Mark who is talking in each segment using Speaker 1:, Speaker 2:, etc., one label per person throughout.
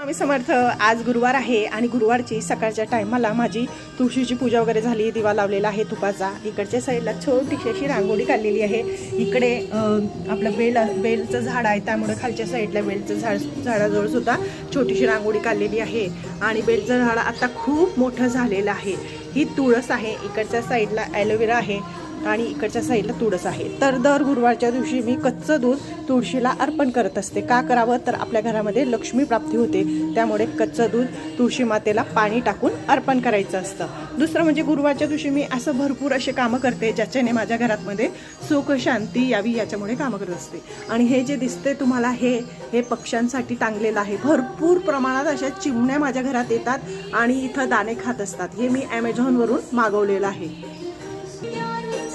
Speaker 1: स्वामी समर्थ आज गुरुवार आहे आणि गुरुवारची सकाळच्या टायमाला माझी तुळशीची पूजा वगैरे झाली दिवा लावलेला आहे तुपाचा. इकडच्या साईडला छोटीशी अशी रांगोळी काढलेली आहे. इकडे आपलं बेल बेलचं झाड आहे त्यामुळे खालच्या साईडला बेलचं झाड झाडाजवळ सुद्धा छोटीशी रांगोळी काढलेली आहे. आणि बेलचं झाड आता खूप मोठं झालेलं आहे. ही तुळस आहे इकडच्या साईडला ॲलोवेरा आहे. आणि इकडच्या साईडला तुळस आहे. तर दर गुरुवारच्या दिवशी मी कच्चं दूध तुळशीला अर्पण करत असते. का करावं? तर आपल्या घरामध्ये लक्ष्मी प्राप्ती होते. त्यामुळे कच्चं दूध तुळशी मातेला पाणी टाकून अर्पण करायचं असतं. दुसरं म्हणजे गुरुवारच्या दिवशी मी असं भरपूर असे कामं करते ज्याच्याने माझ्या घरामध्ये सुख शांती यावी याच्यामुळे कामं करत असते. आणि हे जे दिसते तुम्हाला हे हे पक्ष्यांसाठी टांगलेलं आहे. भरपूर प्रमाणात अशा चिमण्या माझ्या घरात येतात आणि इथं दाणे खात असतात. हे मी ॲमेझॉनवरून मागवलेलं आहे.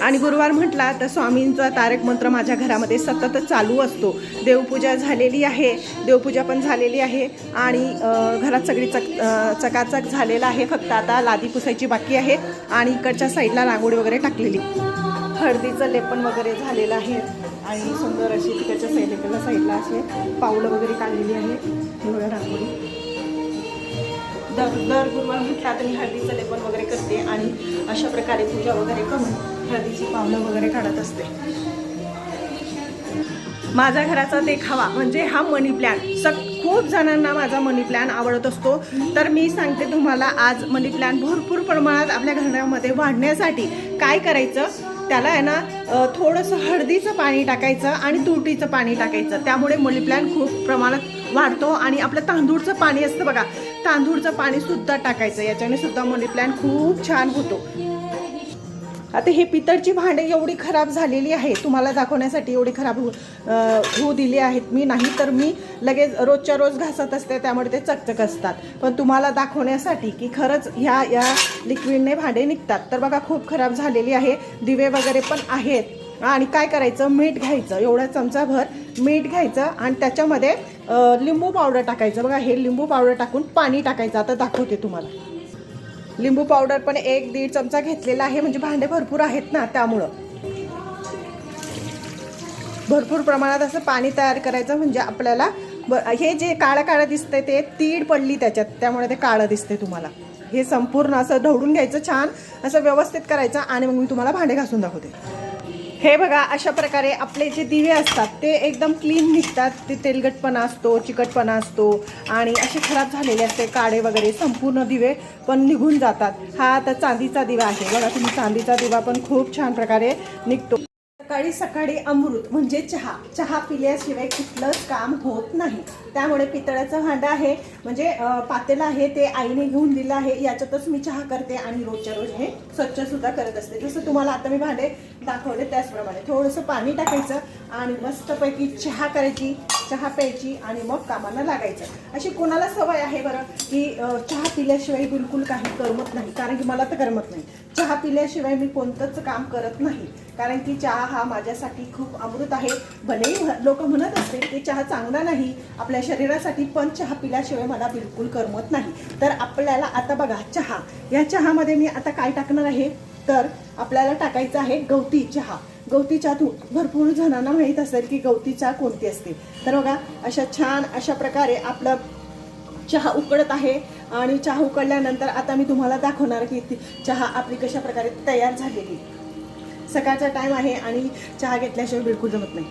Speaker 1: आणि गुरुवार म्हटला तर स्वामींचा तारक मंत्र माझ्या घरामध्ये सतत चालू असतो. देवपूजा झालेली आहे. देवपूजा पण झालेली आहे. आणि घरात सगळी चक चकाचक झालेला आहे. फक्त आता लादी पुसायची बाकी आहे आणि इकडच्या साईडला रांगोळी वगैरे टाकलेली. हळदीचं लेपन वगैरे झालेलं आहे. आणि सुंदर अशी तिकडच्या साईडला साईडला असे पावलं वगैरे काढलेली आहे. एवढं रांगोळी. दर दर गुरुवार म्हटला तर मी हळदीचं लेपन वगैरे करते आणि अशा प्रकारे पूजा वगैरे करून हळदीची पावलं वगैरे काढत असते. माझ्या घराचा देखावा म्हणजे हा मनी प्लॅन सग खूप जणांना माझा मनी प्लॅन आवडत असतो. तर मी सांगते तुम्हाला आज मनी प्लॅन भरपूर प्रमाणात आपल्या घरामध्ये वाढण्यासाठी काय करायचं? त्याला आहे ना थोडंसं हळदीचं पाणी टाकायचं आणि तुरटीचं पाणी टाकायचं. त्यामुळे मनी प्लॅन खूप प्रमाणात वाढतो आणि आपलं तांदूळचं पाणी असतं बघा तांदूळचं पाणी सुद्धा टाकायचं. याच्याने सुद्धा मनी प्लॅन खूप छान होतो. आता हे पितळची भांडे एवढी खराब झालेली आहे तुम्हाला दाखवण्यासाठी एवढी खराब हो होऊ दिली आहेत. मी नाही तर मी लगेच रोजच्या रोज घासत असते त्यामुळे ते चकचक असतात. पण तुम्हाला दाखवण्यासाठी की खरंच ह्या या लिक्विडने भांडे निघतात. तर बघा खूप खराब झालेली आहे. दिवे वगैरे पण आहेत. आणि काय करायचं? मीठ घ्यायचं. एवढ्या चमचाभर मीठ घ्यायचं आणि त्याच्यामध्ये लिंबू पावडर टाकायचं. बघा हे लिंबू पावडर टाकून पाणी टाकायचं. आता दाखवते तुम्हाला. लिंबू पावडर पण एक दीड चमचा घेतलेला आहे. म्हणजे भांडे भरपूर आहेत ना त्यामुळं. भरपूर प्रमाणात असं पाणी तयार करायचं. म्हणजे आपल्याला ब हे जे काळं काळं दिसतंय ते तीड पडली त्याच्यात. त्यामुळे ते काळं दिसते तुम्हाला. हे संपूर्ण असं ढवळून घ्यायचं छान. असं व्यवस्थित करायचं आणि मग मी तुम्हाला भांडे घासून दाखवते. हे बघा अशा प्रकारे आपले जे दिवे असतात ते एकदम क्लीन निघतात. ते तेलगटपणा असतो चिकटपणा असतो आणि असे खराब झालेले असते काडे वगैरे संपूर्ण दिवे पण निघून जातात. हा आता चांदीचा दिवा आहे. बघा तुम्ही चांदीचा दिवा पण खूप छान प्रकारे निघतो. सकाळी सकाळी अमृत म्हणजे चहा. चहा पिल्याशिवाय कुठलंच काम होत नाही. त्यामुळे पितळाचं भांडं आहे. म्हणजे पातेलं आहे ते आईने घेऊन दिलं आहे. याच्यातच मी चहा करते आणि रोजच्या रोज हे स्वच्छ सुद्धा करत असते. जसं तुम्हाला आता मी भांडे दाखवले त्याचप्रमाणे. थोडंसं पाणी टाकायचं आणि मस्तपैकी चहा करायची चहा प्यायची आणि मग कामाला लागायचं. अशी कोणाला सवय आहे बरं की चहा पिल्याशिवाय बिलकुल काही करमत नाही? कारण की मला तर करमत नाही. चहा पिल्याशिवाय मी कोणतंच काम करत नाही. कारण की चहा हा माझ्यासाठी खूप अमृत आहे. भलेही लोक म्हणत असतील की चहा चांगला नाही आपल्या शरीरासाठी पण चहा पिल्याशिवाय मला बिलकुल करमत नाही. तर आपल्याला आता बघा चहा. या चहामध्ये मी आता काय टाकणार आहे? तर आपल्याला टाकायचं आहे गवती चहा. गवती चहा तू भरपूर जणांना माहीत असेल की गवती चहा कोणती असते. तर बघा अशा छान अशा प्रकारे आपलं चहा उकडत आहे आणि चहा उकडल्यानंतर आता मी तुम्हाला दाखवणार की ती चहा आपली कशा प्रकारे तयार झालेली. सकाळचा टाईम आहे आणि चहा घेतल्याशिवाय बिलकुल जमत नाही.